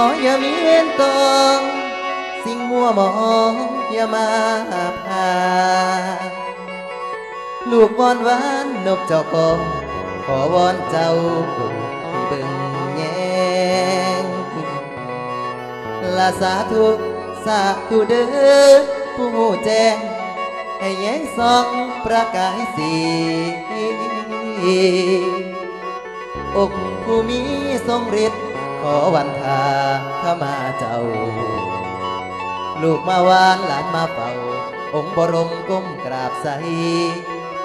ออย่ามีเว้นตอง สิ่งมัวหมองอย่ามาพาลูกวอนวานนกเจ้ากองขอวอนเจ้าเบิ่งแยงลาสาธุสาธุเด้อผู้แจ้งให้แยงสองประกายสีอกผู้มีทรงฤทธิ์ ขอวันทาขมาเจ้า ลูกมาวานหลานมาเป่า องค์บรมก้มกราบใส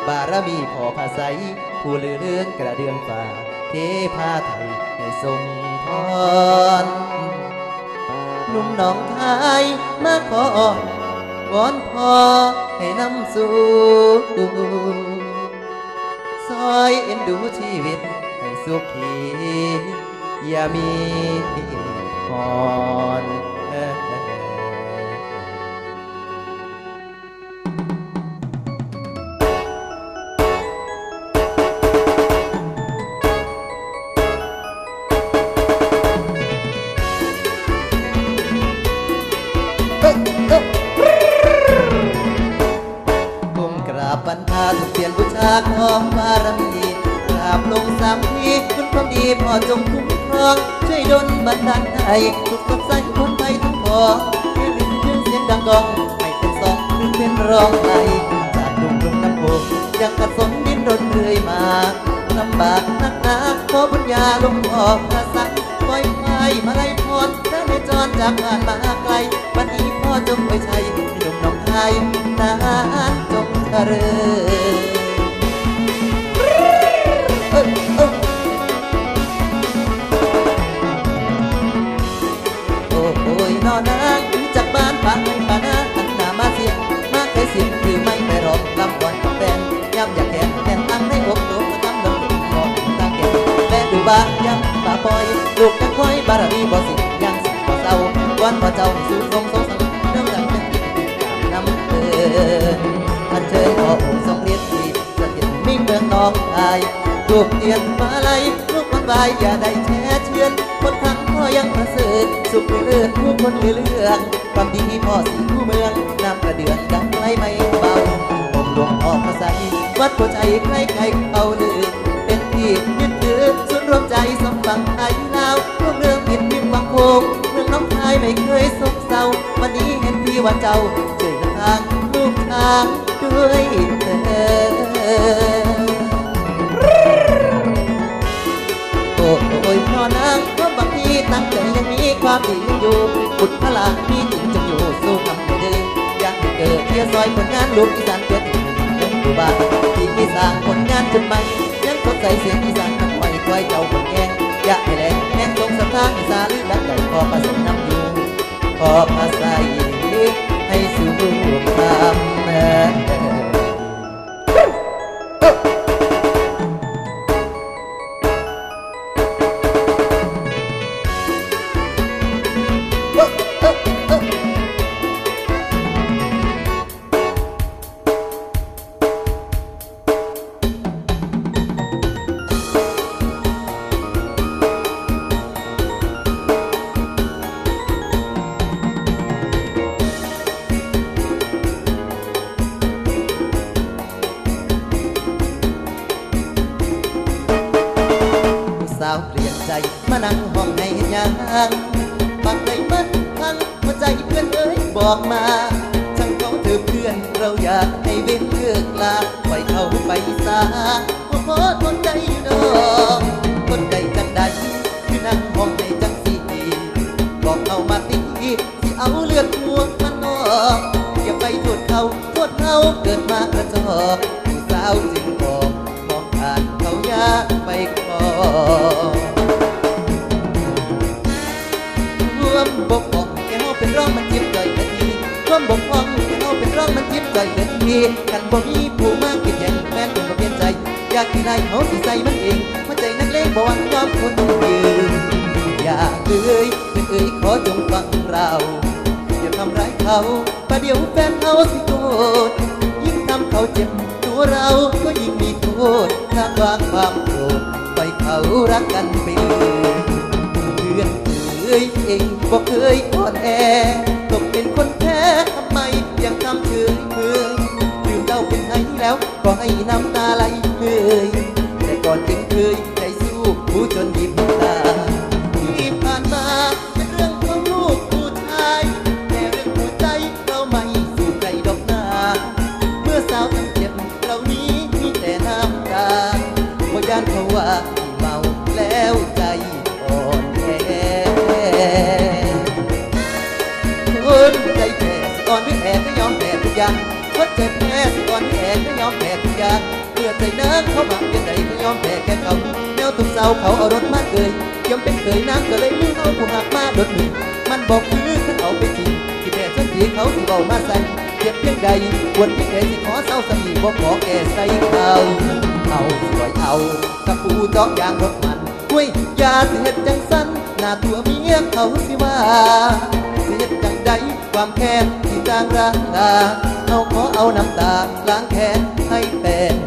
บารมีพอภาษัยผู้ลือเลื่อนกระเดืองฝ่า เทพาไทยให้ทรงพรหนุ่มหนองไทยมาขอวอนพอให้นำสู่ซอยเอ็นดูชีวิตให้สุขี อย่ามีก่อน องช่วยดลบันดาลให้ทุกสดใสคนไทยทุกพอให้รินชื่อเสียงดังกองให้เป็นสองหรือเป็นรองไห้จากดงดงน้ำโขงยังกระสนดินรนเรื่อยมาลำบากนักหนาขอบุญญาลงออกพระสังปล่อยไฟมาไล่พรถ้าในจรจากบ้านมาไกลวันนี้พ่อจงไว้ชัยให้หนุ่มน้องไทยนานจงเจริญ ององไทยรูเตียนมาลัยลูกคนบายอย่าได้แช่เชือน คนทางพ่อยังประเสริฐสุขเลื่อนผู้คนเรื่องความดีพ่อสีผู้เมืองน้ำกระเดือนดังไหลไม่เบาผมหลวงออกภาษาวัดหัวใจใครใครเอาลือเป็นที่ยึดถือสุดรวมใจสมบังไทยลาวพวกเรื่องผิดผิดวังโคงเมืองน้องชายไม่เคยสกเศร้าวันนี้เห็นพี่ว่าเจ้าช่วยนำทางลูกทางด้วยเถิด ราะบางทีตั้งใจยังมีความดีอยู่บุตรพลามีจริงจงอยู่สู้คำไม่ดื้อยากให้เกิดเทียซอยผลงานลูกอีสานเกิดอีกหนึ่งเรื่องดูบ้านที่มีสร้างผลงานจนใหม่ยังสดใสเสียงอีสานทั้งไว้คอยเจ้าคนแกงอยากให้แรงแรงทรงสถานอีสานหรือดังใดขอประสนน้ำอยู่ขอพระใสให้สู่คำแม่ บอกมาช่างเขาเธอเพื่อนเราอยากให้เว้นเลือกลาปล่อยเขาไปซาขอขอทนใจอยู่ดอกคนใดจังใดคือนั่งห้องให้จังสีบอกเอามาตีที่เอาเลือดหัวมันนอกอย่าไปโทษเขาโทษเขาเกิดมากระจอกผู้สาวจึงบอกมองผ่านเขายากไปขอ ทีกันบ่มีผู้มากินแย่งแฟนเป็นบ่เปลี่ยนใจ อยากที่ใดเขาสิใส่มันเองหัวใจนักเลงบ่หวังยอมคนยืนอย่าเอ่ยเพื่อนเอ่ยขอจงฟังเราอย่าทำร้ายเขาประเดี๋ยวแฟนเขาสิโกรธยิ่งทำเขาเจ็บตัวเราก็ยิ่งมีโทษถ้าวางความโกรธไปเขารักกันไปเลยเพื่อนเอ่ยเองบอกเคยอ่อนแอตกเป็นคนแพ้ทำไมยังทำเฉยเพื่อ แล้วก็ให้น้ำตาไหลเลยแต่ก่อนจึงเคยใจสู้ผู้จนหยิบ เขาบักยังไงไม่ยอมแพ้แค่เขาแนวตุกเสาเขาเอารถมาเกยยอมเป็นเคยน้ำก็เลยมือเอาผู้หักมาโดดมือมันบอกคือขันเอาไปทิ้งที่แพ้จนทีเขาสิเบามาใส่เจ็บเพียงใดควรเพียงใดสิขอเศร้าสมีบ่ขอแก่ใส่เขาเอาสวยเอาถ้าปูเจาะยางรถมันห้วยยาสิเฮ็ดจังสั้นหน้าตัวเมียเขาสิว่าสิเฮ็ดจังใดความแค้นที่จางรางาเอาขอเอาน้ำตาล้างแค้นให้เป็นจาก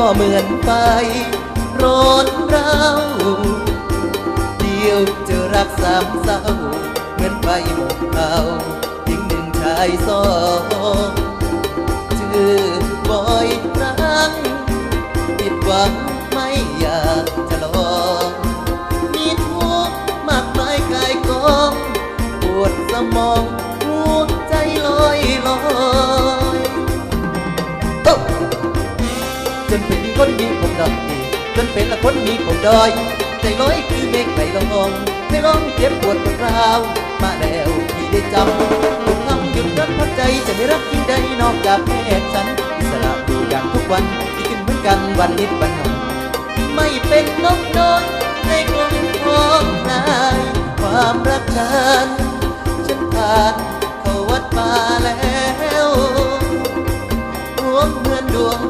ก็เหมือนไฟร้อนเราเดียวเจอรักสามเศร้าเหมือนไฟหมดเขาทิ้งหนึ่งชายสอ คนมีผมดอยใจลอยคือเมฆไหลลองไม่ร้องเจ็บปวดปวดร้าวมาแล้วที่ได้จำทุกคำหยุดรักพัดใจจะไม่รักยิ่งใดนอกจากแม่ฉันอิสระอยู่อย่างทุกวันที่ขึ้นเหมือนกันวันนิดวันหน่อยไม่เป็นนกนอนในกลมของนายความรักฉันฉันผ่านเข้าวัดมาแล้วรวมเหมือนดวง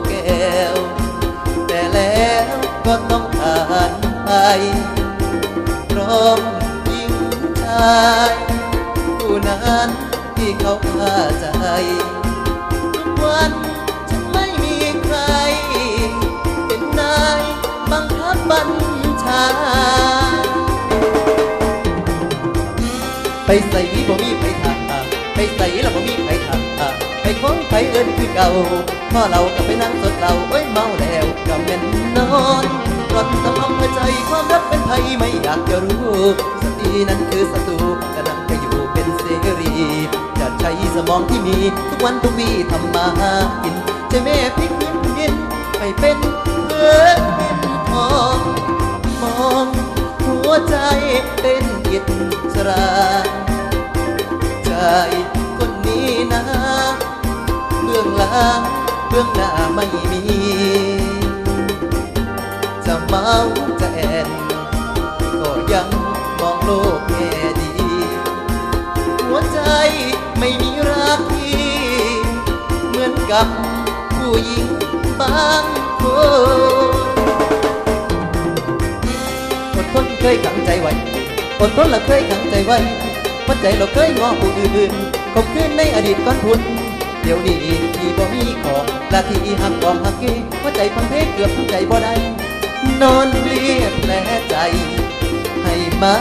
นั้นที่เขาฆ่าใจทุกวันฉันไม่มีใคร เป็นนายบังคับบัญชา ไปใส่บ่มีไปทางไปใส่แล้วบ่มีไปทางไปของไปเอินคือเก่าพ่อเราก็ไปนั่งสดเราเอ้ยเมาแล้วก็แม่นนอนรอนสมองหัวใจความรักเป็นไผไม่อยากจะรู้สตินั้นคือศัตรู ช้สมองที่มีทุกวันต้องมีทำมาหากินจะแม่พลิกพื้นดินไปเป็นเพื่อนเป็นทองมองหัวใจเป็นอิสระใจคนนี้นะเบื้องหลังเบื้องหน้าไม่มี กับผู้หญิงบางคนอดทนเคยขังใจไว้อดทนและเคยขังใจไว้หัวใจเราเคยงอผู้อื่นคบคืนในอดีตก่อนพุนเดี๋ยวนี้ที่บ่มีขอและที่หักกองหักเกหัวใจพังเพเกือบทั้งใจบ่ได้นอนเรียบแผลใจ ให้มา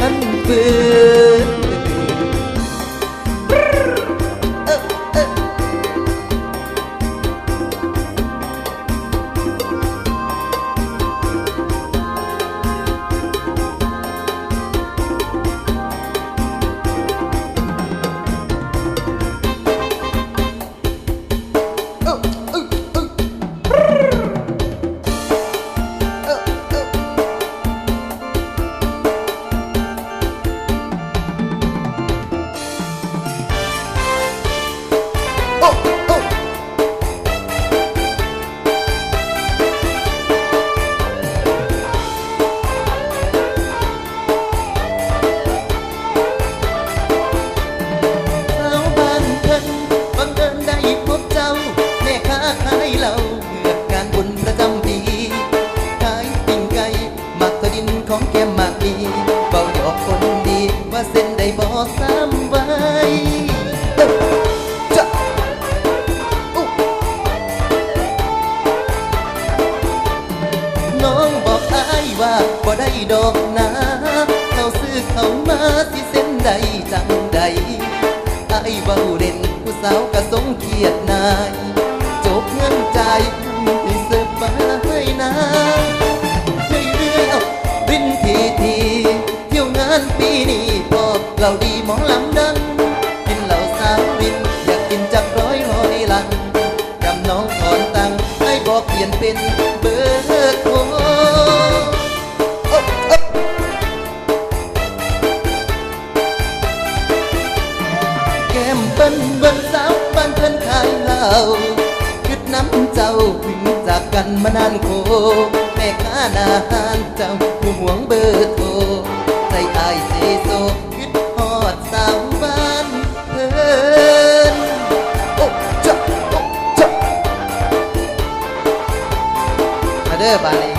อันฝืน องแก้มากีเบาหยอกคนดีว่าเส้นได้บอซ้ำไว้จ้ะน้องบอกอายว่าบ่ได้ดอกนะเขาซื้อเขามาที่เส้นใดจังใดอายเบาเล่นผู้สาวกระสงเกียดนาย มองลำดังกินเหล้าสาวริน อยากกินจักร้อยร้อยลังจำน้องถอนตังให้บอกเปลี่ยนเป็นเบอร์โทรโอ๊ะโอ๊ะแก้มเปิ้นเบิ้นสาวบ้านเพิ่นขายเหล้าคิดน้ำเจ้าถึงจากกันมานานโคแม่ค้านาหานเจ้าผู้หวงเบอร์โทรใจอายเสโซ คิ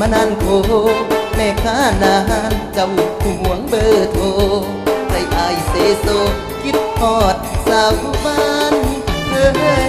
มานานโคแม่ค้านานเจ้าผู้หวงเบอร์โทรใจอายเซโซคิดทอดสาวบ้านเพิ่นโอ้